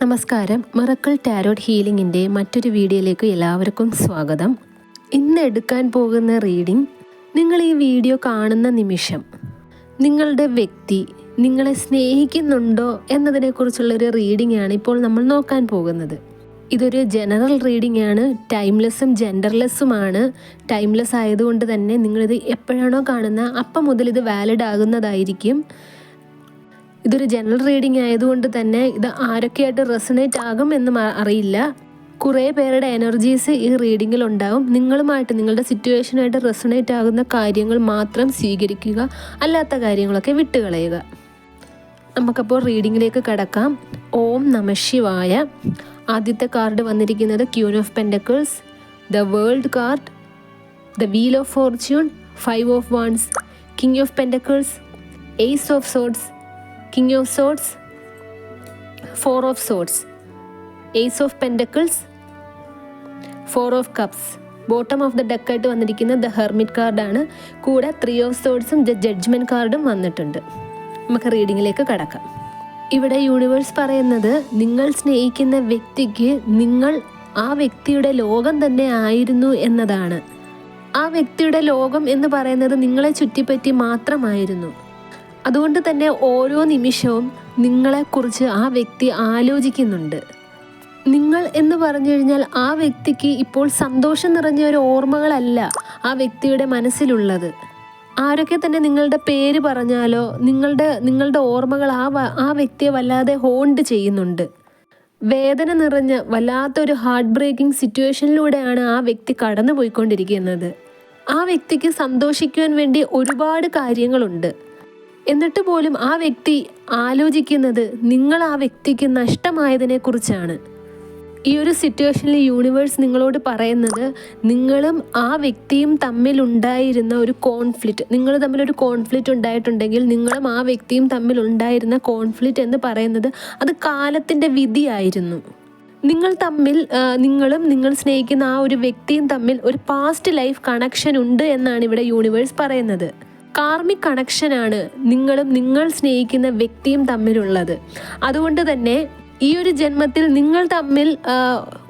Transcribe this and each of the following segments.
നമസ്കാരം. Miracle tarot ഹീലിംഗിന്റെ മറ്റൊരു വീഡിയോയിലേക്ക് എല്ലാവർക്കും സ്വാഗതം. ഇന്ന് എടുക്കാൻ പോകുന്ന റീഡിംഗ് നിങ്ങൾ ഈ വീഡിയോ കാണുന്ന നിമിഷം നിങ്ങളുടെ വ്യക്തി നിങ്ങളെ സ്നേഹിക്കുന്നുണ്ടോ എന്നതിനെക്കുറിച്ചുള്ളൊരു റീഡിംഗ് ആണ് ഇപ്പോൾ നമ്മൾ നോക്കാൻ പോകുന്നത്. ഇതൊരു ജനറൽ റീഡിംഗ് ആണ് ടൈംലെസ്സും ജെൻഡർലെസ്സുമാണ്. ടൈംലെസ് ആയതുകൊണ്ട് തന്നെ നിങ്ങളിത് എപ്പോഴാണോ കാണുന്ന അപ്പം മുതൽ ഇത് വാലിഡ് ആകുന്നതായിരിക്കും. ഇതൊരു ജനറൽ റീഡിംഗ് ആയതുകൊണ്ട് തന്നെ ഇത് ആരൊക്കെയായിട്ട് റെസണേറ്റ് ആകും എന്ന് അറിയില്ല. കുറേ പേരുടെ എനർജീസ് ഈ റീഡിങ്ങിൽ ഉണ്ടാവും. നിങ്ങളുമായിട്ട് നിങ്ങളുടെ സിറ്റുവേഷനായിട്ട് റെസണേറ്റ് ആകുന്ന കാര്യങ്ങൾ മാത്രം സ്വീകരിക്കുക അല്ലാത്ത കാര്യങ്ങളൊക്കെ വിട്ടുകളയുക. നമുക്കപ്പോൾ റീഡിങ്ങിലേക്ക് കടക്കാം. ഓം നമശിവായ ആദ്യത്തെ കാർഡ് വന്നിരിക്കുന്നത് queen of pentacles the world card the wheel of fortune five of wands king of pentacles ace of swords king of swords four of swords ace of pentacles four of cups bottom of the ഡെക്കായിട്ട് വന്നിരിക്കുന്ന the hermit കാർഡാണ് കൂടെ three of സോഡ്സും the judgement കാർഡും വന്നിട്ടുണ്ട്. നമുക്ക് റീഡിങ്ങിലേക്ക് കടക്കാം. ഇവിടെ universe പറയുന്നത് നിങ്ങൾ സ്നേഹിക്കുന്ന വ്യക്തിക്ക് നിങ്ങൾ ആ വ്യക്തിയുടെ ലോകം തന്നെ ആയിരുന്നു എന്നതാണ്. ആ വ്യക്തിയുടെ ലോകം എന്ന് പറയുന്നത് നിങ്ങളെ ചുറ്റിപ്പറ്റി മാത്രമായിരുന്നു. അതുകൊണ്ട് തന്നെ ഓരോ നിമിഷവും നിങ്ങളെക്കുറിച്ച് ആ വ്യക്തി ആലോചിക്കുന്നുണ്ട്. നിങ്ങൾ എന്ന് പറഞ്ഞു കഴിഞ്ഞാൽ ആ വ്യക്തിക്ക് ഇപ്പോൾ സന്തോഷം നിറഞ്ഞ ഒരു ഓർമ്മകളല്ല ആ വ്യക്തിയുടെ മനസ്സിലുള്ളത്. ആരൊക്കെ തന്നെ നിങ്ങളുടെ പേര് പറഞ്ഞാലോ നിങ്ങളുടെ നിങ്ങളുടെ ഓർമ്മകൾ ആ ആ വ്യക്തിയെ വല്ലാതെ ഹോണ്ട് ചെയ്യുന്നുണ്ട്. വേദന നിറഞ്ഞ വല്ലാത്തൊരു ഹാർട്ട് ബ്രേക്കിംഗ് സിറ്റുവേഷനിലൂടെയാണ് ആ വ്യക്തി കടന്നു പോയിക്കൊണ്ടിരിക്കുന്നത് ആ വ്യക്തിക്ക് സന്തോഷിക്കുവാൻ വേണ്ടി ഒരുപാട് കാര്യങ്ങളുണ്ട്. എന്നിട്ട് പോലും ആ വ്യക്തി ആലോചിക്കുന്നത് നിങ്ങൾ ആ വ്യക്തിക്ക് നഷ്ടമായതിനെ കുറിച്ചാണ്. ഈ ഒരു സിറ്റുവേഷനിൽ യൂണിവേഴ്സ് നിങ്ങളോട് പറയുന്നത് നിങ്ങളും ആ വ്യക്തിയും തമ്മിൽ ഉണ്ടായിരുന്ന ഒരു കോൺഫ്ലിക്റ്റ് നിങ്ങൾ തമ്മിലൊരു കോൺഫ്ലിക്റ്റ് ഉണ്ടായിട്ടുണ്ടെങ്കിൽ നിങ്ങളും ആ വ്യക്തിയും തമ്മിൽ ഉണ്ടായിരുന്ന കോൺഫ്ലിക്റ്റ് എന്ന് പറയുന്നത് അത് കാലത്തിന്റെ വിധിയായിരുന്നു. നിങ്ങൾ തമ്മിൽ നിങ്ങളും നിങ്ങൾ സ്നേഹിക്കുന്ന ആ ഒരു വ്യക്തിയും തമ്മിൽ ഒരു പാസ്റ്റ് ലൈഫ് കണക്ഷൻ ഉണ്ട് എന്നാണ് ഇവിടെ യൂണിവേഴ്സ് പറയുന്നത്. കാർമിക് കണക്ഷനാണ് നിങ്ങളും നിങ്ങൾ സ്നേഹിക്കുന്ന വ്യക്തിയും തമ്മിലുള്ളത്. അതുകൊണ്ട് തന്നെ ഈ ഒരു ജന്മത്തിൽ നിങ്ങൾ തമ്മിൽ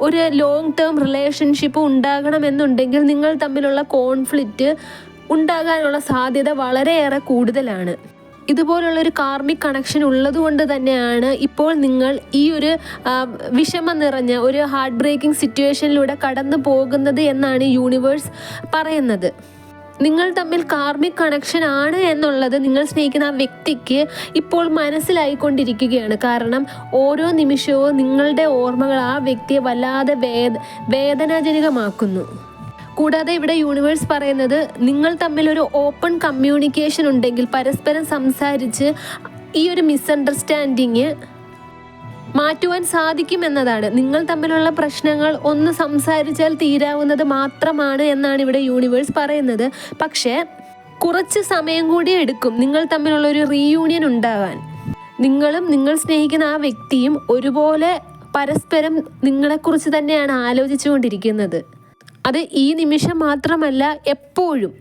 ഒരു ലോങ് ടേം റിലേഷൻഷിപ്പ് ഉണ്ടാകണമെന്നുണ്ടെങ്കിൽ നിങ്ങൾ തമ്മിലുള്ള കോൺഫ്ലിക്റ്റ് ഉണ്ടാകാനുള്ള സാധ്യത വളരെയേറെ കൂടുതലാണ്. ഇതുപോലുള്ളൊരു കാർമിക് കണക്ഷൻ ഉള്ളതുകൊണ്ട് തന്നെയാണ് ഇപ്പോൾ നിങ്ങൾ ഈ ഒരു വിഷമം നിറഞ്ഞ ഒരു ഹാർട്ട് ബ്രേക്കിംഗ് സിറ്റുവേഷനിലൂടെ കടന്നു പോകുന്നത് എന്നാണ് യൂണിവേഴ്സ് പറയുന്നത്. നിങ്ങൾ തമ്മിൽ കാർമിക് കണക്ഷൻ ആണ് എന്നുള്ളത് നിങ്ങൾ സ്നേഹിക്കുന്ന ആ വ്യക്തിക്ക് ഇപ്പോൾ മനസ്സിലായിക്കൊണ്ടിരിക്കുകയാണ്. കാരണം ഓരോ നിമിഷവും നിങ്ങളുടെ ഓർമ്മകൾ ആ വ്യക്തിയെ വല്ലാതെ വേദ വേദനാജനകമാക്കുന്നു. കൂടാതെ ഇവിടെ യൂണിവേഴ്സ് പറയുന്നത് നിങ്ങൾ തമ്മിൽ ഒരു ഓപ്പൺ കമ്മ്യൂണിക്കേഷൻ ഉണ്ടെങ്കിൽ പരസ്പരം സംസാരിച്ച് ഈ ഒരു മിസ്അണ്ടർസ്റ്റാൻഡിങ് മാറ്റുവാൻ സാധിക്കുമെന്നതാണ്. നിങ്ങൾ തമ്മിലുള്ള പ്രശ്നങ്ങൾ ഒന്ന് സംസാരിച്ചാൽ തീരാവുന്നത് മാത്രമാണ് എന്നാണ് ഇവിടെ യൂണിവേഴ്സ് പറയുന്നത്. പക്ഷേ കുറച്ച് സമയം കൂടി എടുക്കും നിങ്ങൾ തമ്മിലുള്ള ഒരു റീയൂണിയൻ ഉണ്ടാകാൻ നിങ്ങളും നിങ്ങൾ സ്നേഹിക്കുന്ന ആ വ്യക്തിയും ഒരുപോലെ പരസ്പരം നിങ്ങളെക്കുറിച്ച് തന്നെയാണ് ആലോചിച്ചുകൊണ്ടിരിക്കുന്നത്. അത് ഈ നിമിഷം മാത്രമല്ല എപ്പോഴും.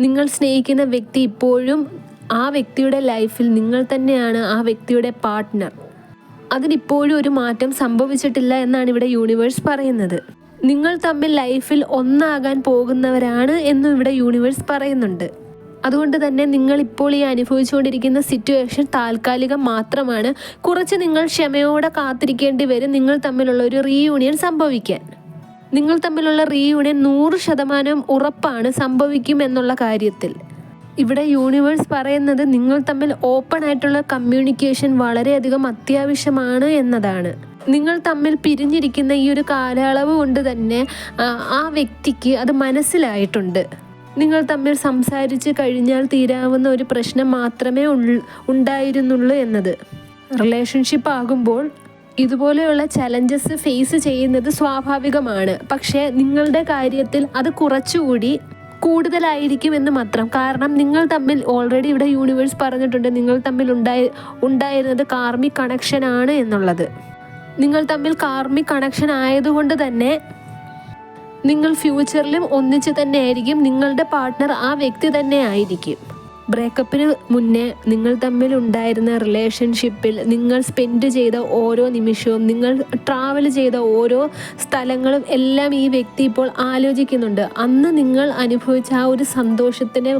നിങ്ങൾ സ്നേഹിക്കുന്ന വ്യക്തി ഇപ്പോഴും ആ വ്യക്തിയുടെ ലൈഫിൽ നിങ്ങൾ തന്നെയാണ് ആ വ്യക്തിയുടെ പാർട്ട്ണർ അതിനിപ്പോഴും ഒരു മാറ്റം സംഭവിച്ചിട്ടില്ല എന്നാണ് ഇവിടെ യൂണിവേഴ്സ് പറയുന്നത്. നിങ്ങൾ തമ്മിൽ ലൈഫിൽ ഒന്നാകാൻ പോകുന്നവരാണ് എന്നും ഇവിടെ യൂണിവേഴ്സ് പറയുന്നുണ്ട്. അതുകൊണ്ട് തന്നെ നിങ്ങൾ ഇപ്പോൾ ഈ അനുഭവിച്ചുകൊണ്ടിരിക്കുന്ന സിറ്റുവേഷൻ താൽക്കാലികം മാത്രമാണ്. കുറച്ച് നിങ്ങൾ ക്ഷമയോടെ കാത്തിരിക്കേണ്ടി വരും നിങ്ങൾ തമ്മിലുള്ള ഒരു റീയൂണിയൻ സംഭവിക്കാൻ. നിങ്ങൾ തമ്മിലുള്ള റീയൂണിയൻ നൂറ് ശതമാനം ഉറപ്പാണ് സംഭവിക്കും എന്നുള്ള കാര്യത്തിൽ. ഇവിടെ യൂണിവേഴ്സ് പറയുന്നത് നിങ്ങൾ തമ്മിൽ ഓപ്പൺ ആയിട്ടുള്ള കമ്മ്യൂണിക്കേഷൻ വളരെയധികം അത്യാവശ്യമാണ് എന്നതാണ്. നിങ്ങൾ തമ്മിൽ പിരിഞ്ഞിരിക്കുന്ന ഈ ഒരു കാലയളവ് കൊണ്ട് തന്നെ ആ, വ്യക്തിക്ക് അത് മനസ്സിലായിട്ടുണ്ട്. നിങ്ങൾ തമ്മിൽ സംസാരിച്ച് കഴിഞ്ഞാൽ തീരാവുന്ന ഒരു പ്രശ്നം മാത്രമേ ഉണ്ടായിരുന്നുള്ളൂ എന്നത്. റിലേഷൻഷിപ്പ് ആകുമ്പോൾ ഇതുപോലെയുള്ള ചലഞ്ചസ് ഫേസ് ചെയ്യുന്നത് സ്വാഭാവികമാണ്. പക്ഷേ നിങ്ങളുടെ കാര്യത്തിൽ അത് കുറച്ചുകൂടി കൂടുതലായിരിക്കും എന്ന് മാത്രം. കാരണം നിങ്ങൾ തമ്മിൽ ഓൾറെഡി ഇവിടെ യൂണിവേഴ്സ് പറഞ്ഞിട്ടുണ്ട്. നിങ്ങൾ തമ്മിൽ ഉണ്ടായി ഉണ്ടായിരുന്നത് കാർമിക് കണക്ഷൻ ആണ് എന്നുള്ളത്. നിങ്ങൾ തമ്മിൽ കാർമിക് കണക്ഷൻ ആയതുകൊണ്ട് തന്നെ നിങ്ങൾ ഫ്യൂച്ചറിലും ഒന്നിച്ച് തന്നെ ആയിരിക്കും നിങ്ങളുടെ പാർട്ട്ണർ ആ വ്യക്തി തന്നെ ആയിരിക്കും. ബ്രേക്കപ്പിന് മുന്നേ നിങ്ങൾ തമ്മിൽ ഉണ്ടായിരുന്ന റിലേഷൻഷിപ്പിൽ നിങ്ങൾ സ്പെൻഡ് ചെയ്ത ഓരോ നിമിഷവും നിങ്ങൾ ട്രാവൽ ചെയ്ത ഓരോ സ്ഥലങ്ങളും എല്ലാം ഈ വ്യക്തി ഇപ്പോൾ ആലോചിക്കുന്നുണ്ട്. അന്ന് നിങ്ങൾ അനുഭവിച്ച ആ ഒരു സന്തോഷത്തിനെ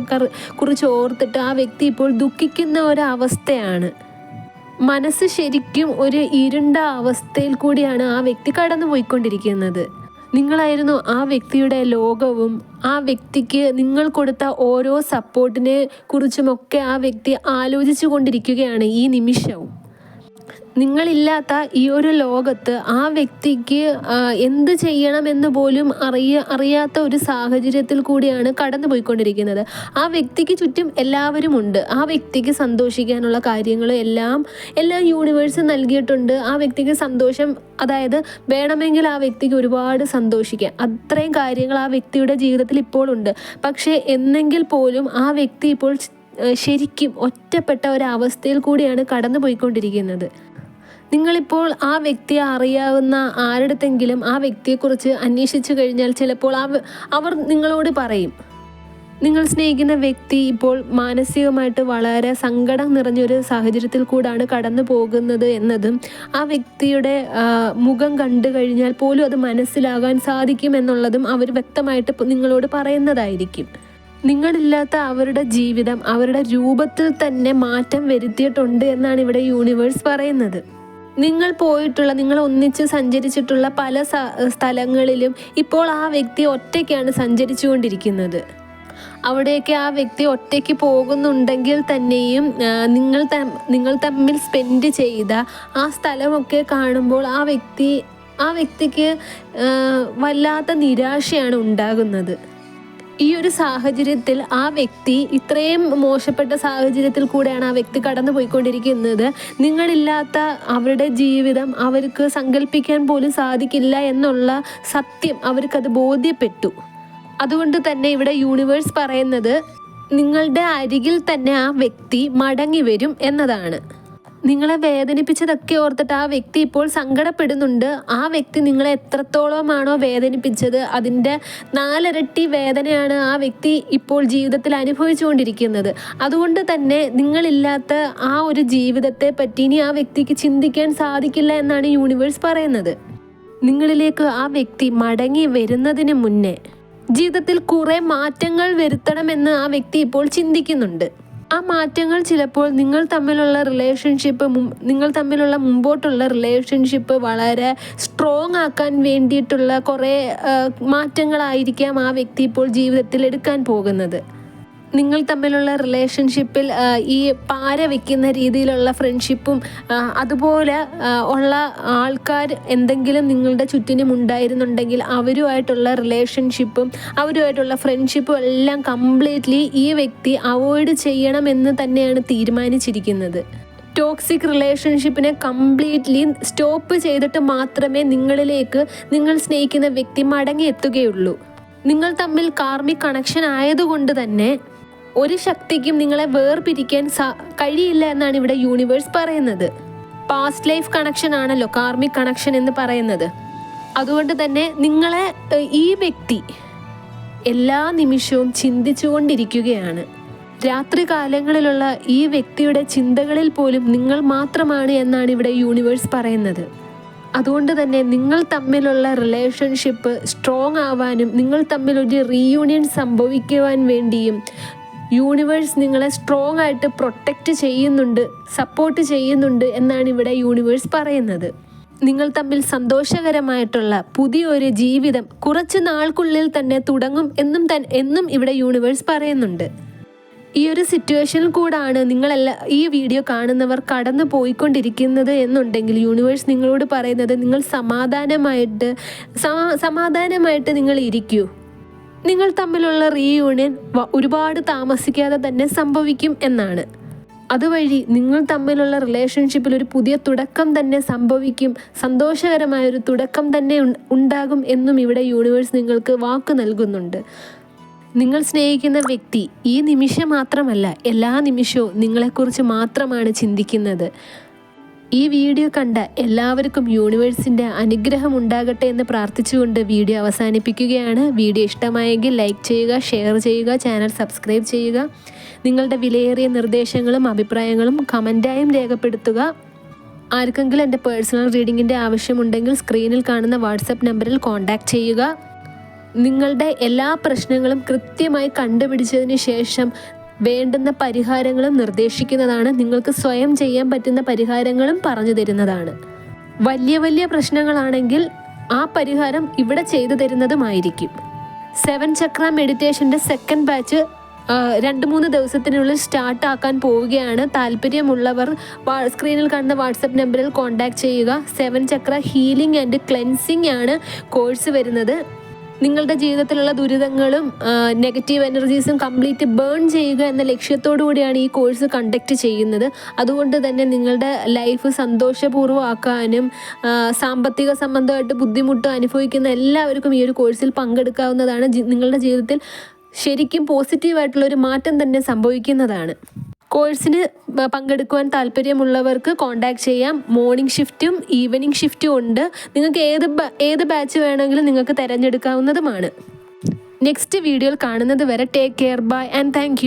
കുറിച്ച് ഓർത്തിട്ട് ആ വ്യക്തി ഇപ്പോൾ ദുഃഖിക്കുന്ന ഒരവസ്ഥയാണ്. മനസ്സ് ശരിക്കും ഒരു ഇരുണ്ട അവസ്ഥയിൽ കൂടിയാണ് ആ വ്യക്തി കടന്നു പോയിക്കൊണ്ടിരിക്കുന്നത് നിങ്ങളായിരുന്നു ആ വ്യക്തിയുടെ ലോകവും ആ വ്യക്തിക്ക് നിങ്ങൾ കൊടുത്ത ഓരോ സപ്പോർട്ടിനെ കുറിച്ചുമൊക്കെ ആ വ്യക്തി ആലോചിച്ചു കൊണ്ടിരിക്കുകയാണ് ഈ നിമിഷവും. നിങ്ങളില്ലാത്ത ഈ ഒരു ലോകത്ത് ആ വ്യക്തിക്ക് എന്ത് ചെയ്യണമെന്ന് പോലും അറിയ അറിയാത്ത ഒരു സാഹചര്യത്തിൽ കൂടിയാണ് കടന്നു പോയിക്കൊണ്ടിരിക്കുന്നത്. ആ വ്യക്തിക്ക് ചുറ്റും എല്ലാവരും ഉണ്ട്. ആ വ്യക്തിക്ക് സന്തോഷിക്കാനുള്ള കാര്യങ്ങൾ എല്ലാം എല്ലാ യൂണിവേഴ്സും നൽകിയിട്ടുണ്ട്. ആ വ്യക്തിക്ക് സന്തോഷം അതായത് വേണമെങ്കിൽ ആ വ്യക്തിക്ക് ഒരുപാട് സന്തോഷിക്കാം. അത്രയും കാര്യങ്ങൾ ആ വ്യക്തിയുടെ ജീവിതത്തിൽ ഇപ്പോൾ ഉണ്ട്. പക്ഷേ എന്നെങ്കിൽ പോലും ആ വ്യക്തി ഇപ്പോൾ ശരിക്കും ഒറ്റപ്പെട്ട ഒരവസ്ഥയിൽ കൂടിയാണ് കടന്നു പോയിക്കൊണ്ടിരിക്കുന്നത്. നിങ്ങളിപ്പോൾ ആ വ്യക്തിയെ അറിയാവുന്ന ആരുടെത്തെങ്കിലും ആ വ്യക്തിയെക്കുറിച്ച് അന്വേഷിച്ചു കഴിഞ്ഞാൽ ചിലപ്പോൾ അവർ നിങ്ങളോട് പറയും. നിങ്ങൾ സ്നേഹിക്കുന്ന വ്യക്തി ഇപ്പോൾ മാനസികമായിട്ട് വളരെ സങ്കടം നിറഞ്ഞൊരു സാഹചര്യത്തിൽ കൂടാണ് കടന്നു പോകുന്നത് എന്നതും ആ വ്യക്തിയുടെ മുഖം കണ്ടു കഴിഞ്ഞാൽ പോലും അത് മനസ്സിലാകാൻ സാധിക്കുമെന്നുള്ളതും അവർ വ്യക്തമായിട്ട് നിങ്ങളോട് പറയുന്നതായിരിക്കും. നിങ്ങളില്ലാത്ത അവരുടെ ജീവിതം അവരുടെ രൂപത്തിൽ തന്നെ മാറ്റം വരുത്തിയിട്ടുണ്ട് എന്നാണ് ഇവിടെ യൂണിവേഴ്സ് പറയുന്നത്. നിങ്ങൾ പോയിട്ടുള്ള നിങ്ങൾ ഒന്നിച്ച് സഞ്ചരിച്ചിട്ടുള്ള പല സ്ഥലങ്ങളിലും ഇപ്പോൾ ആ വ്യക്തി ഒറ്റയ്ക്കാണ് സഞ്ചരിച്ചുകൊണ്ടിരിക്കുന്നത്. അവിടെയൊക്കെ ആ വ്യക്തി ഒറ്റയ്ക്ക് പോകുന്നുണ്ടെങ്കിൽ തന്നെയും നിങ്ങൾ നിങ്ങൾ തമ്മിൽ സ്പെൻഡ് ചെയ്ത ആ സ്ഥലമൊക്കെ കാണുമ്പോൾ ആ വ്യക്തി ആ വ്യക്തിക്ക് വല്ലാത്ത നിരാശയാണ് ഉണ്ടാകുന്നത്. ഈ ഒരു സാഹചര്യത്തിൽ ആ വ്യക്തി ഇത്രയും മോശപ്പെട്ട സാഹചര്യത്തിൽ കൂടെയാണ് ആ വ്യക്തി കടന്നു പോയിക്കൊണ്ടിരിക്കുന്നത്. നിങ്ങളില്ലാത്ത അവരുടെ ജീവിതം അവർക്ക് സങ്കല്പിക്കാൻ പോലും സാധിക്കില്ല എന്നുള്ള സത്യം അവർക്കത് ബോധ്യപ്പെട്ടു. അതുകൊണ്ട് തന്നെ ഇവിടെ യൂണിവേഴ്സ് പറയുന്നത് നിങ്ങളുടെ അരികിൽ തന്നെ ആ വ്യക്തി മടങ്ങി വരും എന്നതാണ്. നിങ്ങളെ വേദനിപ്പിച്ചതൊക്കെ ഓർത്തിട്ട് ആ വ്യക്തി ഇപ്പോൾ സങ്കടപ്പെടുന്നുണ്ട്. ആ വ്യക്തി നിങ്ങളെ എത്രത്തോളമാണോ വേദനിപ്പിച്ചത്. അതിന്റെ നാലിരട്ടി വേദനയാണ് ആ വ്യക്തി ഇപ്പോൾ ജീവിതത്തിൽ അനുഭവിച്ചുകൊണ്ടിരിക്കുന്നത്. അതുകൊണ്ട് തന്നെ നിങ്ങളില്ലാത്ത ആ ഒരു ജീവിതത്തെ പറ്റി ഇനി ആ വ്യക്തിക്ക് ചിന്തിക്കാൻ സാധിക്കില്ല എന്നാണ് യൂണിവേഴ്സ് പറയുന്നത്. നിങ്ങളിലേക്ക് ആ വ്യക്തി മടങ്ങി വരുന്നതിന് മുന്നേ ജീവിതത്തിൽ കുറെ മാറ്റങ്ങൾ വരുത്തണമെന്ന് ആ വ്യക്തി ഇപ്പോൾ ചിന്തിക്കുന്നുണ്ട്. ആ മാറ്റങ്ങൾ ചിലപ്പോൾ നിങ്ങൾ തമ്മിലുള്ള റിലേഷൻഷിപ്പ് നിങ്ങൾ തമ്മിലുള്ള മുമ്പോട്ടുള്ള റിലേഷൻഷിപ്പ് വളരെ സ്ട്രോങ് ആക്കാൻ വേണ്ടിയിട്ടുള്ള കുറേ മാറ്റങ്ങളായിരിക്കാം ആ വ്യക്തി ഇപ്പോൾ ജീവിതത്തിൽ എടുക്കാൻ പോകുന്നത്. നിങ്ങൾ തമ്മിലുള്ള റിലേഷൻഷിപ്പിൽ ഈ പാര വെക്കുന്ന രീതിയിലുള്ള ഫ്രണ്ട്ഷിപ്പും അതുപോലെ ഉള്ള ആൾക്കാർ എന്തെങ്കിലും നിങ്ങളുടെ ചുറ്റിനും ഉണ്ടായിരുന്നുണ്ടെങ്കിൽ അവരുമായിട്ടുള്ള റിലേഷൻഷിപ്പും അവരുമായിട്ടുള്ള ഫ്രണ്ട്ഷിപ്പും എല്ലാം കംപ്ലീറ്റ്ലി ഈ വ്യക്തി അവോയ്ഡ് ചെയ്യണമെന്ന് തന്നെയാണ് തീരുമാനിച്ചിരിക്കുന്നത്. ടോക്സിക് റിലേഷൻഷിപ്പിനെ കംപ്ലീറ്റ്ലി സ്റ്റോപ്പ് ചെയ്തിട്ട് മാത്രമേ നിങ്ങളിലേക്ക് നിങ്ങൾ സ്നേഹിക്കുന്ന വ്യക്തി മടങ്ങി എത്തുകയുള്ളൂ നിങ്ങൾ തമ്മിൽ കാർമിക് കണക്ഷൻ ആയതുകൊണ്ട് തന്നെ ഒരു ശക്തിക്കും നിങ്ങളെ വേർപിരിക്കാൻ കഴിയില്ല എന്നാണ് ഇവിടെ യൂണിവേഴ്സ് പറയുന്നത്. പാസ്റ്റ് ലൈഫ് കണക്ഷൻ ആണല്ലോ കാർമിക് കണക്ഷൻ എന്ന് പറയുന്നത്. അതുകൊണ്ട് തന്നെ നിങ്ങളെ ഈ വ്യക്തി എല്ലാ നിമിഷവും ചിന്തിച്ചുകൊണ്ടിരിക്കുകയാണ്. രാത്രി കാലങ്ങളിലുള്ള ഈ വ്യക്തിയുടെ ചിന്തകളിൽ പോലും നിങ്ങൾ മാത്രമാണ് എന്നാണ് ഇവിടെ യൂണിവേഴ്സ് പറയുന്നത്. അതുകൊണ്ട് തന്നെ നിങ്ങൾ തമ്മിലുള്ള റിലേഷൻഷിപ്പ് സ്ട്രോങ് ആവാനും നിങ്ങൾ തമ്മിൽ ഒരു റീയൂണിയൻ സംഭവിക്കുവാൻ വേണ്ടിയും യൂണിവേഴ്സ് നിങ്ങളെ സ്ട്രോങ് ആയിട്ട് പ്രൊട്ടക്റ്റ് ചെയ്യുന്നുണ്ട് സപ്പോർട്ട് ചെയ്യുന്നുണ്ട് എന്നാണ് ഇവിടെ യൂണിവേഴ്സ് പറയുന്നത്. നിങ്ങൾ തമ്മിൽ സന്തോഷകരമായിട്ടുള്ള പുതിയൊരു ജീവിതം കുറച്ച് നാൾക്കുള്ളിൽ തന്നെ തുടങ്ങും എന്നും തൻ എന്നും ഇവിടെ യൂണിവേഴ്സ് പറയുന്നുണ്ട്. ഈ ഒരു സിറ്റുവേഷനിൽ കൂടാണ് നിങ്ങളെല്ലാ ഈ വീഡിയോ കാണുന്നവർ കടന്നു പോയിക്കൊണ്ടിരിക്കുന്നത് എന്നുണ്ടെങ്കിൽ യൂണിവേഴ്സ് നിങ്ങളോട് പറയുന്നത് നിങ്ങൾ സമാധാനമായിട്ട് സമാധാനമായിട്ട് നിങ്ങൾ ഇരിക്കൂ. നിങ്ങൾ തമ്മിലുള്ള റീയൂണിയൻ ഒരുപാട് താമസിക്കാതെ തന്നെ സംഭവിക്കും എന്നാണ്. അതുവഴി നിങ്ങൾ തമ്മിലുള്ള റിലേഷൻഷിപ്പിൽ ഒരു പുതിയ തുടക്കം തന്നെ സംഭവിക്കും സന്തോഷകരമായ ഒരു തുടക്കം തന്നെ ഉണ്ടാകും എന്നും ഇവിടെ യൂണിവേഴ്സ് നിങ്ങൾക്ക് വാക്ക് നൽകുന്നുണ്ട്. നിങ്ങൾ സ്നേഹിക്കുന്ന വ്യക്തി ഈ നിമിഷം മാത്രമല്ല എല്ലാ നിമിഷവും നിങ്ങളെക്കുറിച്ച് മാത്രമാണ് ചിന്തിക്കുന്നത്. ഈ വീഡിയോ കണ്ട എല്ലാവർക്കും യൂണിവേഴ്സിന്റെ അനുഗ്രഹം ഉണ്ടാകട്ടെ എന്ന് പ്രാർത്ഥിച്ചുകൊണ്ട് വീഡിയോ അവസാനിപ്പിക്കുകയാണ്. വീഡിയോ ഇഷ്ടമായെങ്കിൽ ലൈക്ക് ചെയ്യുക ഷെയർ ചെയ്യുക ചാനൽ സബ്സ്ക്രൈബ് ചെയ്യുക. നിങ്ങളുടെ വിലയേറിയ നിർദ്ദേശങ്ങളും അഭിപ്രായങ്ങളും കമന്റായും രേഖപ്പെടുത്തുക. ആർക്കെങ്കിലും എന്റെ പേഴ്സണൽ റീഡിങ്ങിന്റെ ആവശ്യമുണ്ടെങ്കിൽ സ്ക്രീനിൽ കാണുന്ന വാട്സപ്പ് നമ്പറിൽ കോൺടാക്റ്റ് ചെയ്യുക. നിങ്ങളുടെ എല്ലാ പ്രശ്നങ്ങളും കൃത്യമായി കണ്ടുപിടിച്ചതിന് ശേഷം വേണ്ടുന്ന പരിഹാരങ്ങളും നിർദ്ദേശിക്കുന്നതാണ്. നിങ്ങൾക്ക് സ്വയം ചെയ്യാൻ പറ്റുന്ന പരിഹാരങ്ങളും പറഞ്ഞു തരുന്നതാണ്. വലിയ വലിയ പ്രശ്നങ്ങളാണെങ്കിൽ ആ പരിഹാരം ഇവിടെ ചെയ്തു തരുന്നതുമായിരിക്കും. സെവൻ ചക്ര മെഡിറ്റേഷന്റെ സെക്കൻഡ് ബാച്ച് രണ്ട് മൂന്ന് ദിവസത്തിനുള്ളിൽ സ്റ്റാർട്ട് ആക്കാൻ പോവുകയാണ്. താല്പര്യമുള്ളവർ സ്ക്രീനിൽ കാണുന്ന വാട്സപ്പ് നമ്പറിൽ കോൺടാക്ട് ചെയ്യുക. Seven chakra healing and cleansing ആണ് കോഴ്സ് വരുന്നത്. നിങ്ങളുടെ ജീവിതത്തിലുള്ള ദുരിതങ്ങളും നെഗറ്റീവ് എനർജീസും കംപ്ലീറ്റ് ബേൺ ചെയ്യുക എന്ന ലക്ഷ്യത്തോടു കൂടിയാണ് ഈ കോഴ്സ് കണ്ടക്ട് ചെയ്യുന്നത്. അതുകൊണ്ട് തന്നെ നിങ്ങളുടെ ലൈഫ് സന്തോഷപൂർവമാക്കാനും സാമ്പത്തിക സംബന്ധമായിട്ട് ബുദ്ധിമുട്ട് അനുഭവിക്കുന്ന എല്ലാവർക്കും ഈ ഒരു കോഴ്സിൽ പങ്കെടുക്കാവുന്നതാണ്. നിങ്ങളുടെ ജീവിതത്തിൽ ശരിക്കും പോസിറ്റീവായിട്ടുള്ള ഒരു മാറ്റം തന്നെ സംഭവിക്കുന്നതാണ്. കോഴ്സിന് പങ്കെടുക്കുവാൻ താല്പര്യമുള്ളവർക്ക് കോൺടാക്ട് ചെയ്യാം. മോർണിംഗ് ഷിഫ്റ്റും ഈവനിങ് ഷിഫ്റ്റും ഉണ്ട്. നിങ്ങൾക്ക് ഏത് ഏത് ബാച്ച് വേണമെങ്കിലും നിങ്ങൾക്ക് തിരഞ്ഞെടുക്കാവുന്നതുമാണ്. നെക്സ്റ്റ് വീഡിയോയിൽ കാണുന്നത് വരെ take care bye and thank